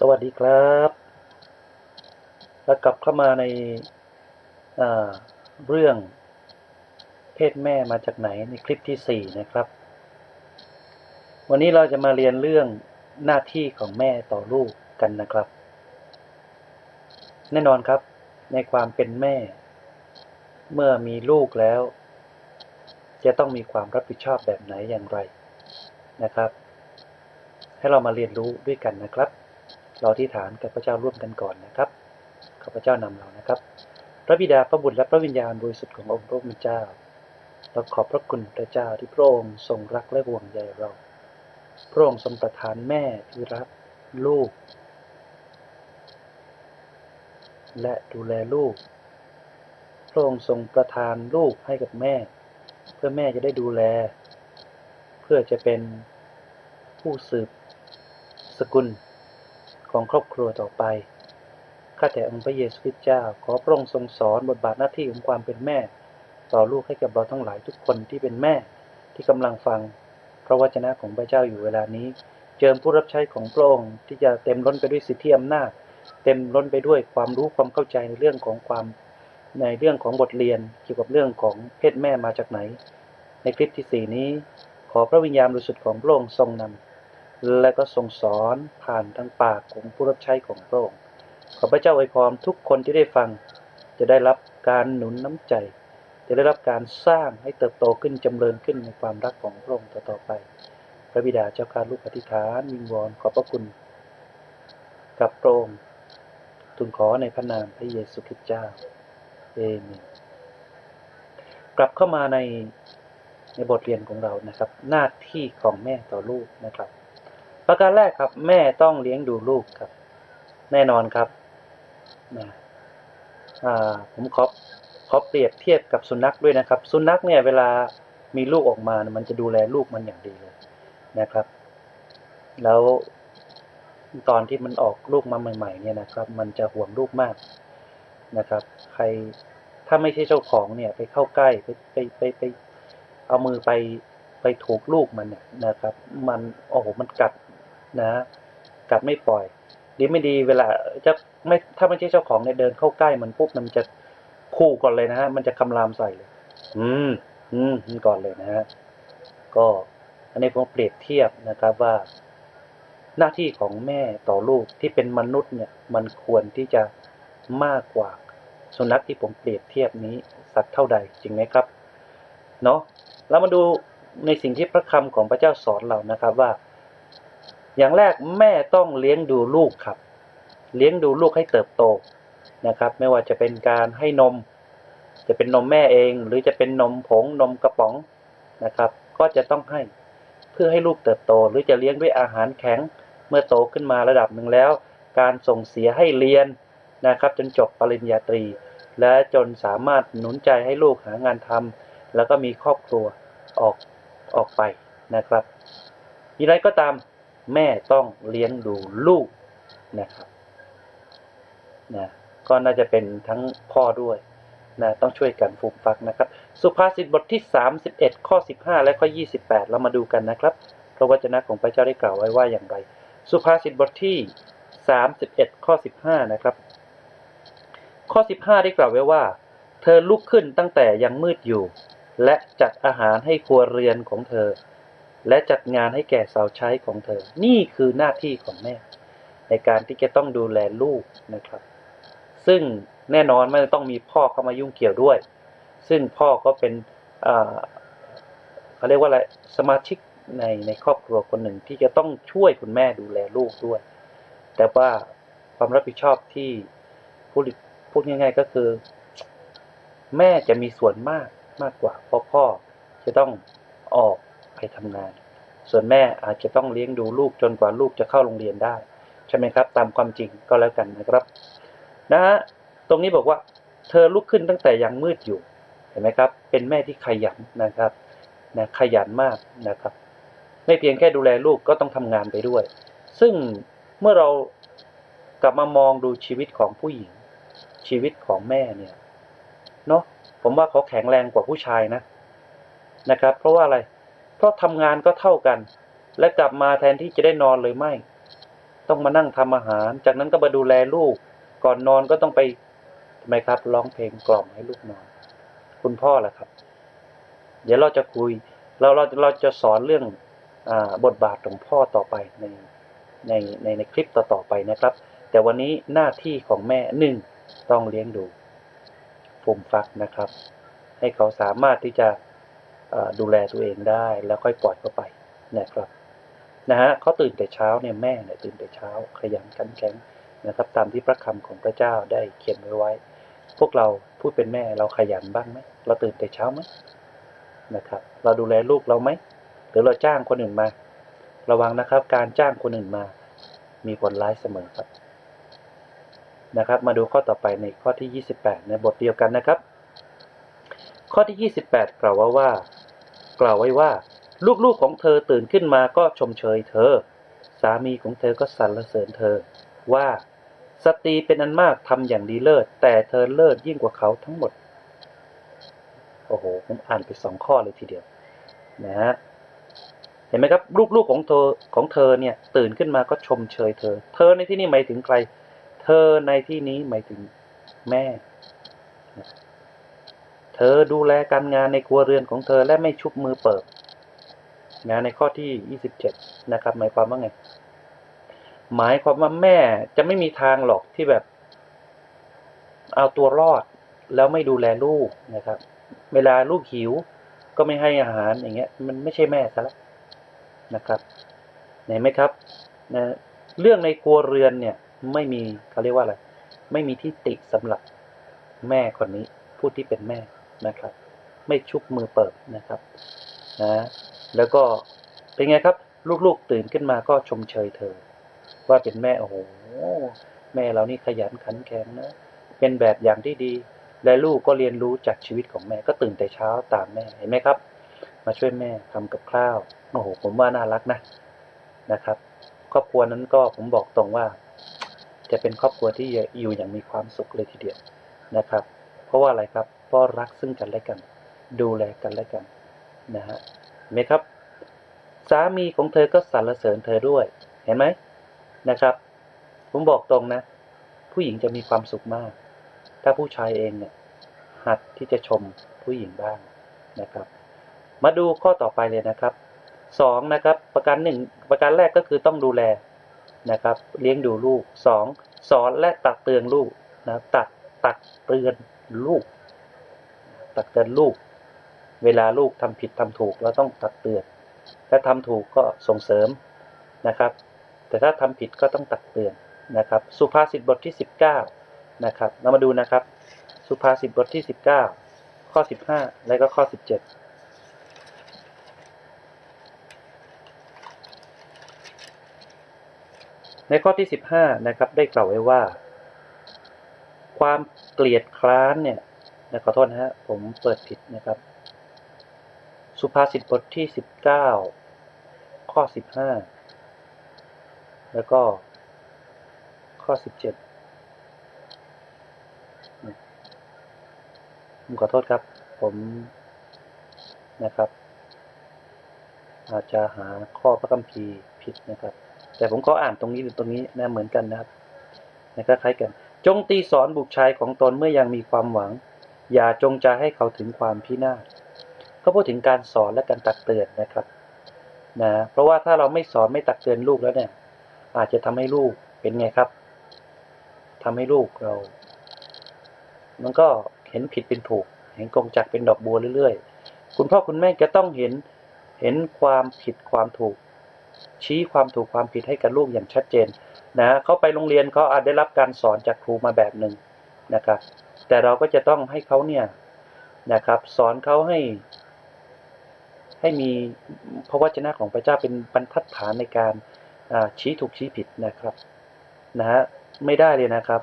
สวัสดีครับ แล้วกลับเข้ามาในาเรื่องเพศแม่มาจากไหนในคลิปที่สี่นะครับ วันนี้เราจะมาเรียนเรื่องหน้าที่ของแม่ต่อลูกกันนะครับ แน่นอนครับ ในความเป็นแม่ เมื่อมีลูกแล้ว จะต้องมีความรับผิดชอบแบบไหนอย่างไรนะครับ ให้เรามาเรียนรู้ด้วยกันนะครับ เราที่ฐานกับพระเจ้าร่วมกันก่อนนะครับข้าพเจ้านำเรานะครับ พระบิดาพระบุตรและพระวิญญาณบริสุทธิ์ขององค์พระผู้เป็นเจ้าเราขอบพระคุณพระเจ้าที่พระองค์ทรงรักและห่วงใยเรา พระองค์ทรงประทานแม่ที่รักลูก และดูแลลูก พระองค์ทรงประทานลูกให้กับแม่ เพื่อแม่จะได้ดูแล เพื่อจะเป็นผู้สืบสกุล ของครอบครัวต่อไป ข้าแต่องค์พระเยซูคริสต์เจ้า ขอพระองค์ทรงสอนบทบาทหน้าที่ของความเป็นแม่ ต่อลูกให้กับเราทั้งหลายทุกคนที่เป็นแม่ที่กำลังฟังพระวจนะของพระเจ้าอยู่เวลานี้ เจิมผู้รับใช้ของพระองค์ที่จะเต็มล้นไปด้วยสิทธิอำนาจ เต็มล้นไปด้วยความรู้ความเข้าใจในเรื่องของความในเรื่องของบทเรียนเกี่ยวกับเรื่องของเพศแม่มาจากไหน ในคลิปที่สี่นี้ ขอพระวิญญาณบริสุทธิ์ของพระองค์ทรงนำ และก็ทรงสอนผ่านทางปากของผู้รับใช้ของพระองค์ ขอพระเจ้าอวยพรทุกคนที่ได้ฟัง จะได้รับการหนุนน้ำใจ จะได้รับการสร้างให้เติบโตขึ้นจำเริญขึ้นในความรักของพระองค์ต่อไป พระบิดาเจ้าข้าลูกอธิษฐานวิงวอนขอบพระคุณ กับพระองค์ทูลขอในพระนามพระเยซูคริสต์เจ้า เอเมน กลับเข้ามาในในบทเรียนของเรานะครับ หน้าที่ของแม่ต่อลูกนะครับ ประการแรกครับ แม่ต้องเลี้ยงดูลูกครับ แน่นอนครับนะผมขอขอเปรียบเทียบกับสุนัขด้วยนะครับ สุนัขเนี่ยเวลามีลูกออกมาเนี่ยมันจะดูแลลูกมันอย่างดีเลยนะครับ แล้วตอนที่มันออกลูกมาใหม่ ๆ เนี่ยนะครับ มันจะห่วงลูกมากนะครับ ใครถ้าไม่ใช่เจ้าของเนี่ย ไปเข้าใกล้ไปไปไปไปเอามือไปไปถูกลูกมันเนี่ยนะครับ มันโอ้โหมันกัด นะกัดไม่ปล่อย ดีไม่ดีเวลาจะไม่ถ้าไม่ใช่เจ้าของเนี่ยเดินเข้าใกล้มันปุ๊บมันจะคู่ก่อนเลยนะฮะ มันจะคำรามใส่เลย อืม อืมก่อนเลยนะฮะ ก็อันนี้ผมเปรียบเทียบนะครับว่า หน้าที่ของแม่ต่อลูกที่เป็นมนุษย์เนี่ย มันควรที่จะมากกว่าสุนัขที่ผมเปรียบเทียบนี้สักเท่าใดจริงไหมครับ เนาะเรามาดูในสิ่งที่พระคำของพระเจ้าสอนเรานะครับว่า อย่างแรกแม่ต้องเลี้ยงดูลูกครับ เลี้ยงดูลูกให้เติบโตนะครับ ไม่ว่าจะเป็นการให้นม จะเป็นนมแม่เอง หรือจะเป็นนมผงนมกระป๋องนะครับ ก็จะต้องให้เพื่อให้ลูกเติบโต หรือจะเลี้ยงด้วยอาหารแข็งเมื่อโตขึ้นมาระดับหนึ่งแล้ว การส่งเสียให้เรียนนะครับ จนจบปริญญาตรี และจนสามารถหนุนใจให้ลูกหางานทำแล้วก็มีครอบครัวออกออกไปนะครับอย่างไรก็ตาม แม่ต้องเลี้ยงดูลูกนะครับนะก็น่าจะเป็นทั้งพ่อด้วยนะต้องช่วยกันฟูมฟักนะครับ สุภาษิตบทที่ 31 ข้อ 15 และข้อ 28 เรามาดูกันนะครับพระวจนะของพระเจ้าได้กล่าวไว้ว่าอย่างไร สุภาษิตบทที่ 31 ข้อ 15 นะครับ ข้อ 15 ได้กล่าวไว้ว่า เธอลุกขึ้นตั้งแต่ยังมืดอยู่ และจัดอาหารให้ครัวเรือนของเธอ และจัดงานให้แก่สาวใช้ของเธอ นี่คือหน้าที่ของแม่ ในการที่จะต้องดูแลลูกนะครับ ซึ่งแน่นอนไม่ต้องมีพ่อเข้ามายุ่งเกี่ยวด้วย ซึ่งพ่อก็เป็นเขาเรียกว่าอะไรสมาชิกในในครอบครัวคนหนึ่งที่จะต้องช่วยคุณแม่ดูแลลูกด้วย แต่ว่าความรับผิดชอบที่พูดพูดง่าย ๆ ก็คือ แม่จะมีส่วนมากมากกว่าเพราะพ่อจะต้องออก ไปทำงาน ส่วนแม่อาจจะต้องเลี้ยงดูลูกจนกว่าลูกจะเข้าโรงเรียนได้ ใช่ไหมครับ ตามความจริงก็แล้วกันนะครับ นะฮะตรงนี้บอกว่า เธอลุกขึ้นตั้งแต่ยังมืดอยู่เห็นไหมครับ เป็นแม่ที่ขยันนะครับนะขยันมากนะครับ ไม่เพียงแค่ดูแลลูกก็ต้องทำงานไปด้วย ซึ่งเมื่อเรากลับมามองดูชีวิตของผู้หญิง ชีวิตของแม่เนี่ยเนาะผมว่าเขาแข็งแรงกว่าผู้ชายนะนะครับ เพราะว่าอะไร ราะทำงานก็เท่ากัน และกลับมาแทนที่จะได้นอนเลยไม่ ต้องมานั่งทำอาหาร จากนั้นก็มาดูแลลูก ก่อนนอนก็ต้องไปทำไมครับร้องเพลงกล่อมให้ลูกนอน คุณพ่อล่ะครับ เดี๋ยวเราจะคุย เราเราเราจะสอนเรื่องอบทบาทของพ่อต่อไปในในในในคลิปต่อๆไปนะครับ แต่วันนี้หน้าที่ของแม่หนึ่งต้องเลี้ยงดูฟุมฟักนะครับ ให้เขาสามารถที่จะ ดูแลตัวเองได้แล้วค่อยปล่อยเขาไปนะครับนะฮะเขาตื่นแต่เช้าเนี่ยแม่เนี่ยตื่นแต่เช้าขยันขันแข็งนะครับ ตามที่พระคำของพระเจ้าได้เขียนไว้ไว้ พวกเราพูดเป็นแม่เราขยันบ้างไหมเราตื่นแต่เช้าไหมนะครับ เราดูแลลูกเราไหมหรือเราจ้างคนอื่นมา ระวังนะครับ การจ้างคนอื่นมา มีผลร้ายเสมอครับนะครับ มาดูข้อต่อไปในข้อที่ 28 ในบทเดียวกันนะครับ ข้อที่ 28 กล่าวว่าว่า กล่าวไว้ว่า ลูกๆของเธอตื่นขึ้นมาก็ชมเชยเธอ สามีของเธอก็สรรเสริญเธอ ว่าสตรีเป็นอันมากทำอย่างดีเลิศ แต่เธอเลิศยิ่งกว่าเขาทั้งหมด โอ้โห ผมอ่านไปสองข้อเลยทีเดียว นะฮะเห็นไหมครับ ลูกๆของเธอของเธอเนี่ย ตื่นขึ้นมาก็ชมเชยเธอ เธอในที่นี้หมายถึงใคร เธอในที่นี้หมายถึงแม่ เธอดูแลการงานในครัวเรือนของเธอและไม่ชุบมือเปิดนะในข้อที่ 27 นะครับ หมายความว่าไง หมายความว่าแม่จะไม่มีทางหรอกที่แบบ เอาตัวรอด แล้วไม่ดูแลลูกนะครับ เวลาลูกหิว ก็ไม่ให้อาหารอย่างเงี้ย มันไม่ใช่แม่ซะแล้วนะครับเห็นไหมครับนะเรื่องในครัวเรือนเนี่ย ไม่มีเขาเรียกว่าอะไร ไม่มีที่ติสำหรับแม่คนนี้ ผู้ที่เป็นแม่ นะครับ ไม่ชุบมือเปิดนะครับนะแล้วก็เป็นไงครับ ลูกๆตื่นขึ้นมาก็ชมเชยเธอ ว่าเป็นแม่โอ้โหแม่เรานี่ขยันขันแข็งนะเป็นแบบอย่างที่ดี และลูกก็เรียนรู้จากชีวิตของแม่ก็ตื่นแต่เช้าตามแม่เห็นไหมครับ มาช่วยแม่ทำกับข้าวโอ้โหผมว่าน่ารักนะนะครับ ครอบครัวนั้นก็ผมบอกตรงว่า จะเป็นครอบครัวที่อยู่อย่างมีความสุขเลยทีเดียวนะครับ ราะว่าอะไรครับเพราะรักซึ่งกันและกัน ดูแลกันและกันนะฮะเห็นไหมครับ สามีของเธอก็สรรเสริญเธอด้วย เห็นไหมนะครับ ผมบอกตรงนะ ผู้หญิงจะมีความสุขมาก ถ้าผู้ชายเองเนี่ย หัดที่จะชมผู้หญิงบ้างนะครับ มาดูข้อต่อไปเลยนะครับสองนะครับ ประการหนึ่งประการแรกก็คือต้องดูแลนะครับ เลี้ยงดูลูกสองสอนและตักเตือนลูกนะตักตักเตือน ลูก ตักเตือนลูก เวลาลูกทำผิดทำถูกเราต้องตักเตือนถ้าทำถูกก็ส่งเสริมนะครับ แต่ถ้าทำผิดก็ต้องตักเตือนนะครับ สุภาษิตบทที่ 19นะครับ เรามาดูนะครับ สุภาษิตบทที่ 19 ข้อ 15 และก็ข้อ 17ในข้อที่ 15 นะครับ ได้กล่าวไว้ว่า ความเกลียดคร้านเนี่ยนะขอโทษนะฮะผมเปิดผิดนะครับ สุภาษิตบทที่ 19 ข้อ 15 แล้วก็ข้อ 17ผมขอโทษครับ ผมนะครับ อาจจะหาข้อพระคัมภีร์ผิดนะครับ แต่ผมก็อ่านตรงนี้หรือตรงนี้นะเหมือนกันนะครับนะคล้ายๆกัน จงตีสอนบุตรชายของตนเมื่อยังมีความหวัง อย่าจงใจให้เขาถึงความพินาศก็พูดถึงการสอนและการตักเตือนนะครับนะเพราะว่าถ้าเราไม่สอนไม่ตักเตือนลูกแล้วเนี่ย อาจจะทำให้ลูกเป็นไงครับทำให้ลูกเรา มันก็เห็นผิดเป็นถูก เห็นกงจักเป็นดอกบัวเรื่อยๆ คุณพ่อคุณแม่จะต้องเห็นเห็นความผิดความถูก ชี้ความถูกความผิดให้กับลูกอย่างชัดเจน นะเขาไปโรงเรียนเขาอาจได้รับการสอนจากครูมาแบบหนึ่งนะครับ แต่เราก็จะต้องให้เขาเนี่ยนะครับ สอนเขาให้ ให้มีพระวจนะของพระเจ้าเป็นบรรทัดฐานในการชี้ถูกชี้ผิดนะครับนะฮะไม่ได้เลยนะครับ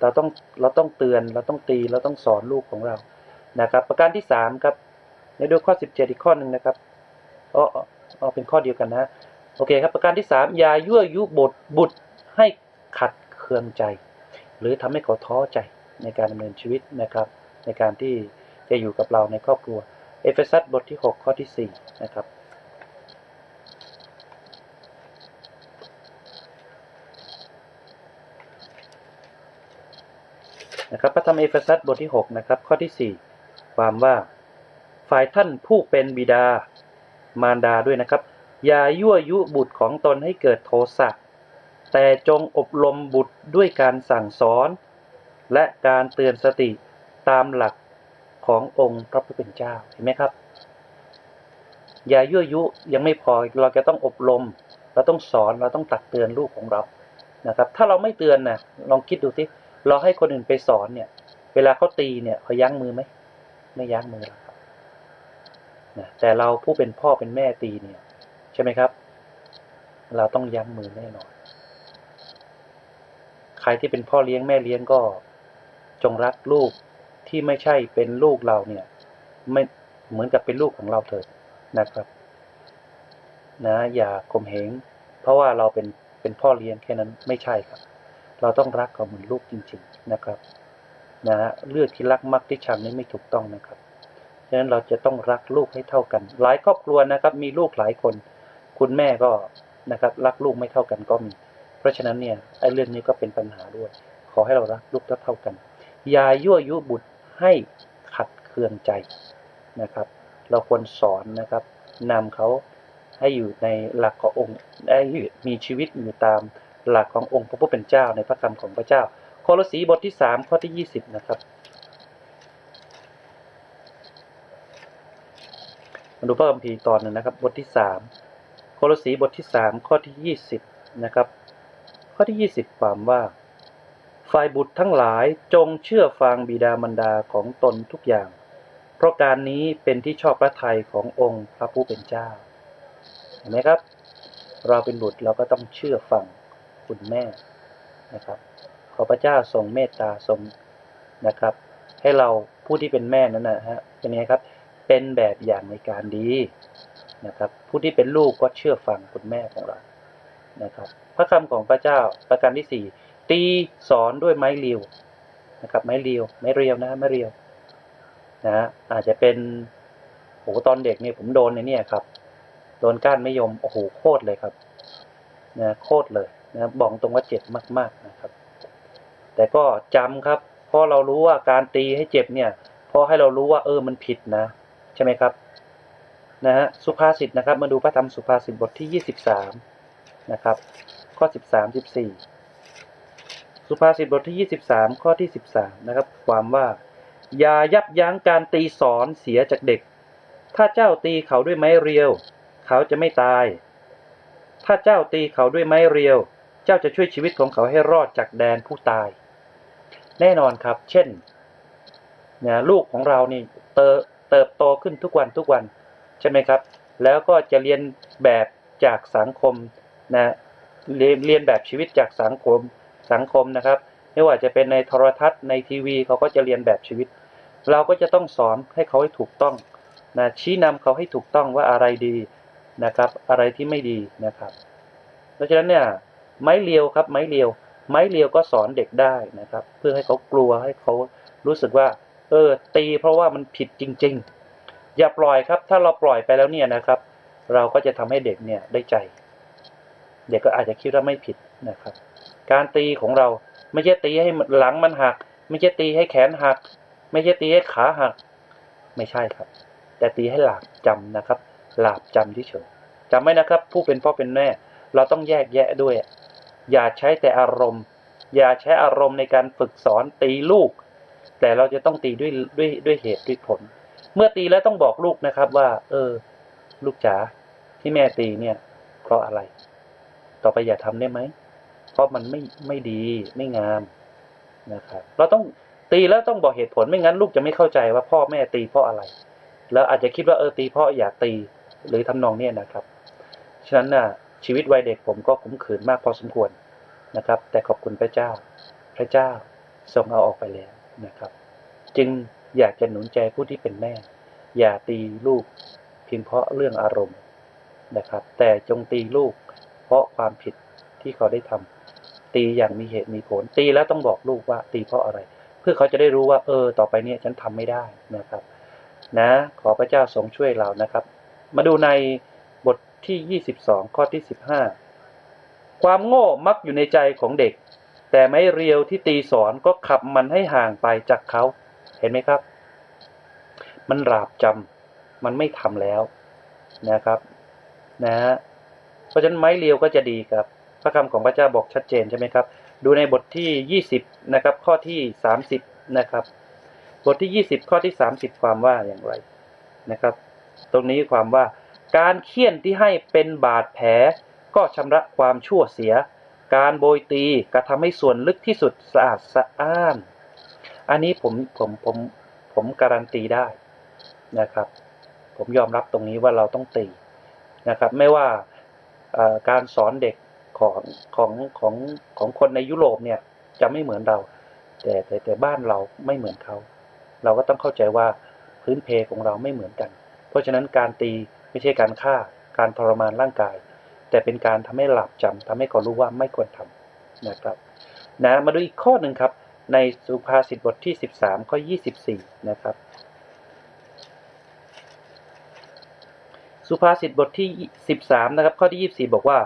เราต้องเราต้องเตือนเราต้องตีเราต้องสอนลูกของเรานะครับ ประการที่สามครับ ในดูข้อสิบเจ็ดอีกข้อหนึ่งนะครับอ๋ออ๋ออ๋อเป็นข้อเดียวกันนะโอเคครับประการที่สามอย่ายั่วยุบทบุตร ให้ขัดเคืองใจ หรือทำให้เขาท้อใจในการดำเนินชีวิตนะครับ ในการที่จะอยู่กับเราในครอบครัว เอเฟซัสบทที่ 6 ข้อที่ 4 นะครับนะครับพระธรรมเอเฟซัสบทที่ 6 นะครับ ข้อที่ 4 ความว่าฝ่ายท่านผู้เป็นบิดามารดาด้วยนะครับ อย่ายั่วยุบุตรของตนให้เกิดโทสะ แต่จงอบรมบุตรด้วยการสั่งสอน และการเตือนสติตามหลักขององค์พระผู้เป็นเจ้าเห็นไหมครับ อย่ายั่วยุยังไม่พอเราจะต้องอบรม เราต้องสอนเราต้องตักเตือนลูกของเรานะครับ ถ้าเราไม่เตือนนะลองคิดดูสิเราให้คนอื่นไปสอนเนี่ย เวลาเขาตีเนี่ยเขายั้งมือไหมไม่ยั้งมือหรอกครับนะแต่เราผู้เป็นพ่อเป็นแม่ตีเนี่ย ใช่ไหมครับ เราต้องยั้งมือแน่นอน รที่เป็นพ่อเลี้ยงแม่เลี้ยงก็จงรักลูกที่ไม่ใช่เป็นลูกเราเนี่ย ไม่เหมือนกับเป็นลูกของเราเถิดนะครับ นะ อย่าข่มเหงเพราะว่าเราเป็นเป็นพ่อเลี้ยงแค่นั้นไม่ใช่ครับ เราต้องรักเขาเหมือนลูกจริง ๆนะครับ นะฮะเลือกที่รักมักที่ชังนี่ไม่ถูกต้องนะครับฉะนั้นเราจะต้องรักลูกให้เท่ากัน หลายครอบครัวนะครับ มีลูกหลายคน คุณแม่ก็นะครับ รักลูกไม่เท่ากันก็มี เพราะฉะนั้นเนี่ยไอ้เรื่องนี้ก็เป็นปัญหาด้วย ขอให้เรารักลูกเท่ากัน อย่ายั่วยุบุตรให้ขัดเคืองใจนะครับ เราควรสอนนะครับนำเขาให้อยู่ในหลักขององค์ได้มีชีวิตอยู่ตามหลักขององค์พระผู้เป็นเจ้าในพระคำของพระเจ้าโคลสีบทที่สามข้อที่ยี่สิบนะครับมาดูพระคัมภีร์ตอนหนึงนะครับ บทที่สามโคลสีบทที่สามข้อที่ยี่สิบนะครับ ข้อที่ยี่สิบความว่า ฝ่ายบุตรทั้งหลายจงเชื่อฟังบิดามารดาของตนทุกอย่าง เพราะการนี้เป็นที่ชอบพระทัยขององค์พระผู้เป็นเจ้า เห็นไหมครับ เราเป็นบุตรเราก็ต้องเชื่อฟังคุณแม่นะครับ ขอพระเจ้าทรงเมตตาทรงนะครับ ให้เราผู้ที่เป็นแม่นั้นนะฮะเป็นไงครับ เป็นแบบอย่างในการดีนะครับ ผู้ที่เป็นลูกก็เชื่อฟังคุณแม่ของเรา นะครับพระคำของพระเจ้าประการที่สี่ตีสอนด้วยไม้เรียวนะครับไม้เรียวไม้เรียวนะไม้เรียวนะฮะอาจจะเป็นโอ้ตอนเด็กเนี่ยผมโดนในนี่ครับ โดนก้านไม่ยมโอ้โหโคตรเลยครับนะโคตรเลยนะบอกตรงว่าเจ็บมากๆนะครับ แต่ก็จำครับเพราะเรารู้ว่าการตีให้เจ็บเนี่ยเพราะให้เรารู้ว่าเออมันผิดนะ ใช่ไหมครับนะฮะสุภาษิตนะครับ มาดูพระธรรมสุภาษิตบทที่ยี่สิบสาม นะครับ ข้อสิบสามสิบสี่สุภาษิตบทที่ยี่สิบสามข้อที่สิบสามนะครับ ความว่า อย่ายับยั้งการตีสอนเสียจากเด็ก ถ้าเจ้าตีเขาด้วยไม้เรียว เขาจะไม่ตาย ถ้าเจ้าตีเขาด้วยไม้เรียว เจ้าจะช่วยชีวิตของเขาให้รอดจากแดนผู้ตาย แน่นอนครับ เช่นเนี่ยลูกของเรานี่เติเติบโตขึ้นทุกวันทุกวัน ใช่ไหมครับ แล้วก็จะเรียนแบบจากสังคม นะเรียนเรียนแบบชีวิตจากสังคมสังคมนะครับ ไม่ว่าจะเป็นในโทรทัศน์ในทีวีเขาก็จะเรียนแบบชีวิต เราก็จะต้องสอนให้เขาให้ถูกต้องนะชี้นำเขาให้ถูกต้องว่าอะไรดีนะครับ อะไรที่ไม่ดีนะครับ เพราะฉะนั้นเนี่ยไม้เรียวครับ ไม้เรียว ไม้เรียวก็สอนเด็กได้นะครับ เพื่อให้เขากลัวให้เขารู้สึกว่า เออ ตีเพราะว่ามันผิดจริง ๆ อย่าปล่อยครับ ถ้าเราปล่อยไปแล้วเนี่ยนะครับ เราก็จะทำให้เด็กเนี่ยได้ใจ เด็กก็อาจจะคิดว่าไม่ผิดนะครับ การตีของเราไม่ใช่ตีให้หลังมันหัก ไม่ใช่ตีให้แขนหัก ไม่ใช่ตีให้ขาหัก ไม่ใช่ครับ แต่ตีให้หลาบจำนะครับ หลาบจำที่เฉยจำไว้นะครับ ผู้เป็นพ่อเป็นแม่เราต้องแยกแยะด้วย อย่าใช้แต่อารมณ์ อย่าใช้อารมณ์ในการฝึกสอนตีลูก แต่เราจะต้องตีด้วยด้วยด้วยเหตุด้วยผล เมื่อตีแล้วต้องบอกลูกนะครับว่า เออ ลูกจ๋าที่แม่ตีเนี่ย เพราะอะไร ต่อไปอย่าทำได้ไหม เพราะมันไม่ไม่ดีไม่งามนะครับ เราต้องตีแล้วต้องบอกเหตุผลไม่งั้นลูกจะไม่เข้าใจว่าพ่อแม่ตีเพราะอะไร แล้วอาจจะคิดว่าเออตีเพราะอยากตีหรือทำนองเนี้ยนะครับ ฉะนั้นน่ะชีวิตวัยเด็กผมก็ขมขื่นมากพอสมควรนะครับ แต่ขอบคุณพระเจ้า พระเจ้าทรงเอาออกไปแล้วนะครับ จึงอยากจะหนุนใจผู้ที่เป็นแม่ อย่าตีลูกเพียงเพราะเรื่องอารมณ์นะครับ แต่จงตีลูก เพราะความผิดที่เขาได้ทำตีอย่างมีเหตุมีผล ตีแล้วต้องบอกลูกว่า ตีเพราะอะไร เพื่อเขาจะได้รู้ว่า เออ ต่อไปเนี่ยฉันทำไม่ได้นะครับ นะ ขอพระเจ้าทรงช่วยเรานะครับ มาดูในบทที่ 22 ข้อที่ 15 ความโง่มักอยู่ในใจของเด็ก แต่ไม้เรียวที่ตีสอนก็ขับมันให้ห่างไปจากเขา เห็นไหมครับ มันราบจำมันไม่ทำแล้วนะครับ นะฮะ ราะฉะนั้นไม้เรียวก็จะดีครับ พระคำของพระเจ้าบอกชัดเจนใช่ไหมครับ ดูในบทที่ 20 นะครับ ข้อที่ 30 นะครับ บทที่ 20 ข้อที่ 30 ความว่าอย่างไรนะครับ ตรงนี้ความว่าการเคี่ยนที่ให้เป็นบาดแผลก็ชำระความชั่วเสีย การโบยตีกระทำให้ส่วนลึกที่สุดสะอาดสะอ้าน อันนี้ผมผมผมผมการันตีได้นะครับ ผมยอมรับตรงนี้ว่าเราต้องตีนะครับ ไม่ว่า การสอนเด็กของของของของคนในยุโรปเนี่ยจะไม่เหมือนเรา แต่แต่แต่บ้านเราไม่เหมือนเขา เราก็ต้องเข้าใจว่าพื้นเพของเราไม่เหมือนกัน เพราะฉะนั้นการตีไม่ใช่การฆ่าการทรมานร่างกาย แต่เป็นการทำให้หลับจำทำให้เขารู้ว่าไม่ควรทำนะครับนะมาดูอีกข้อหนึ่งครับ ในสุภาษิตบทที่ 13 ข้อ 24 นะครับ สุภาษิตบทที่ 13 นะครับ ข้อที่ 24 บอกว่า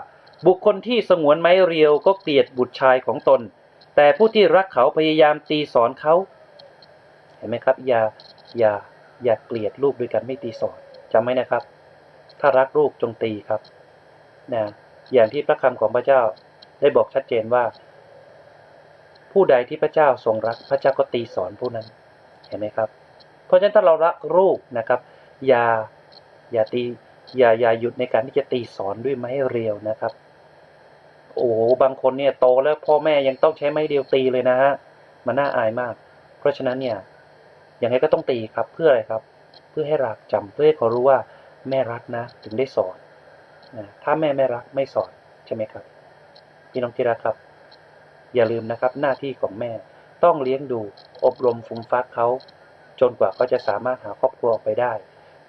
บุคคลที่สงวนไม้เรียวก็เกลียดบุตรชายของตน แต่ผู้ที่รักเขาพยายามตีสอนเขาเห็นไหมครับ อย่าอย่าอย่าเกลียดลูกด้วยกันไม่ตีสอนจำไว้นะครับ ถ้ารักลูกจงตีครับนะอย่างที่พระคำของพระเจ้าได้บอกชัดเจนว่า ผู้ใดที่พระเจ้าทรงรัก พระเจ้าก็ตีสอนผู้นั้น เห็นไหมครับ เพราะฉะนั้นถ้าเรารักลูกนะครับ อย่าอย่าตี อย่าอย่าหยุดในการที่จะตีสอนด้วยไม้เรียวนะครับ โอ้โหบางคนเนี่ยโตแล้วพ่อแม่ยังต้องใช้ไม้เรียวตีเลยนะฮะมันน่าอายมาก เพราะฉะนั้นเนี่ยยังไงก็ต้องตีครับเพื่ออะไรครับ เพื่อให้รักจำเพื่อให้เขารู้ว่าแม่รักนะ ถึงได้สอนนะถ้าแม่ไม่รักไม่สอนใช่ไหมครับพี่น้องที่รักครับ อย่าลืมนะครับ หน้าที่ของแม่ต้องเลี้ยงดูอบรมฟูมฟักเขาจนกว่าเขาจะสามารถหาครอบครัวออกไปได้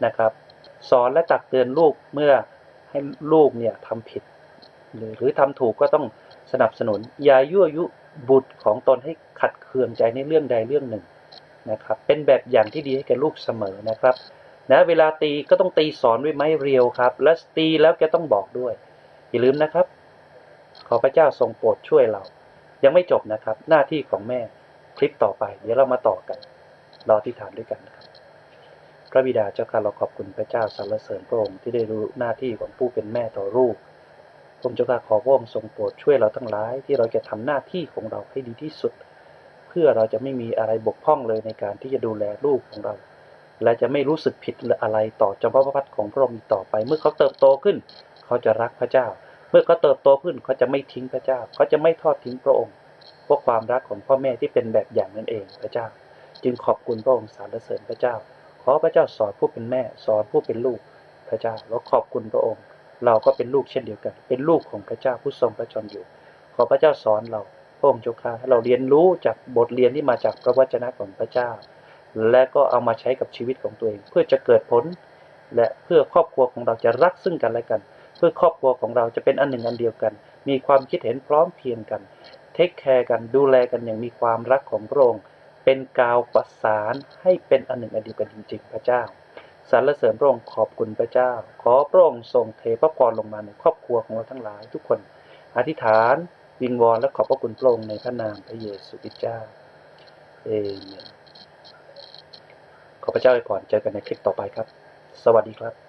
นะครับ สอนและตักเตือนลูกเมื่อให้ลูกเนี่ยทำผิด หรือหรือทำถูกก็ต้องสนับสนุนอย่ายั่วยุบุตรของตนให้ขัดเคืองใจในเรื่องใดเรื่องหนึ่งนะครับ เป็นแบบอย่างที่ดีให้แก่ลูกเสมอนะครับนะเวลาตีก็ต้องตีสอนด้วยไม้เรียวครับ และตีแล้วแกต้องบอกด้วย อย่าลืมนะครับ ขอพระเจ้าทรงโปรดช่วยเรา ยังไม่จบนะครับ หน้าที่ของแม่คลิปต่อไป เดี๋ยวเรามาต่อกัน รอที่ฐานด้วยกันนะครับ พระบิดาเจ้าข้าเราขอบคุณพระเจ้าสรรเสริญพระองค์ที่ได้รู้หน้าที่ของผู้เป็นแม่ต่อลูกพระองค์เจ้าข้าขอพระองค์ทรงโปรดช่วยเราทั้งหลายที่เราจะทำหน้าที่ของเราให้ดีที่สุด เพื่อเราจะไม่มีอะไรบกพร่องเลยในการที่จะดูแลลูกของเรา และจะไม่รู้สึกผิดหรืออะไรต่อจำพระพัฒของพระองค์ต่อไป เมื่อเขาเติบโตขึ้น เขาจะรักพระเจ้า เมื่อเขาเติบโตขึ้นเขาจะไม่ทิ้งพระเจ้า เขาจะไม่ทอดทิ้งพระองค์เพราะความรักของพ่อแม่ที่เป็นแบบอย่างนั่นเองพระเจ้า จึงขอบคุณพระองค์สรรเสริญพระเจ้า ขอพระเจ้าสอนผู้เป็นแม่ สอนผู้เป็นลูก พระเจ้าแล้วขอบคุณพระองค์ เราก็เป็นลูกเช่นเดียวกัน เป็นลูกของพระเจ้าผู้ทรงพระชนอยู่ ขอพระเจ้าสอนเราพระองค์เจ้าข้าให้เราเรียนรู้จากบทเรียนที่มาจากพระวจนะของพระเจ้า และก็เอามาใช้กับชีวิตของตัวเอง เพื่อจะเกิดผล และเพื่อครอบครัวของเราจะรักซึ่งกันและกัน เพื่อครอบครัวของเราจะเป็นอันหนึ่งอันเดียวกัน มีความคิดเห็นพร้อมเพรียงกัน เทคแคร์กันดูแลกันอย่างมีความรักของพระองค์ เป็นกาวประสานให้เป็นอันหนึ่งอันเดียวกันจริง ๆ พระเจ้าสรรเสริญพระองค์ขอบคุณพระเจ้า ขอพระองค์ทรงเทพระพรลงมาในครอบครัวของเราทั้งหลายทุกคน อธิษฐาน วิงวอนและขอบพระคุณพระองค์ในพระนามพระเยซูคริสต์เจ้าเอเมนขอพระเจ้าอวยพรเจอกันในคลิปต่อไปครับ สวัสดีครับ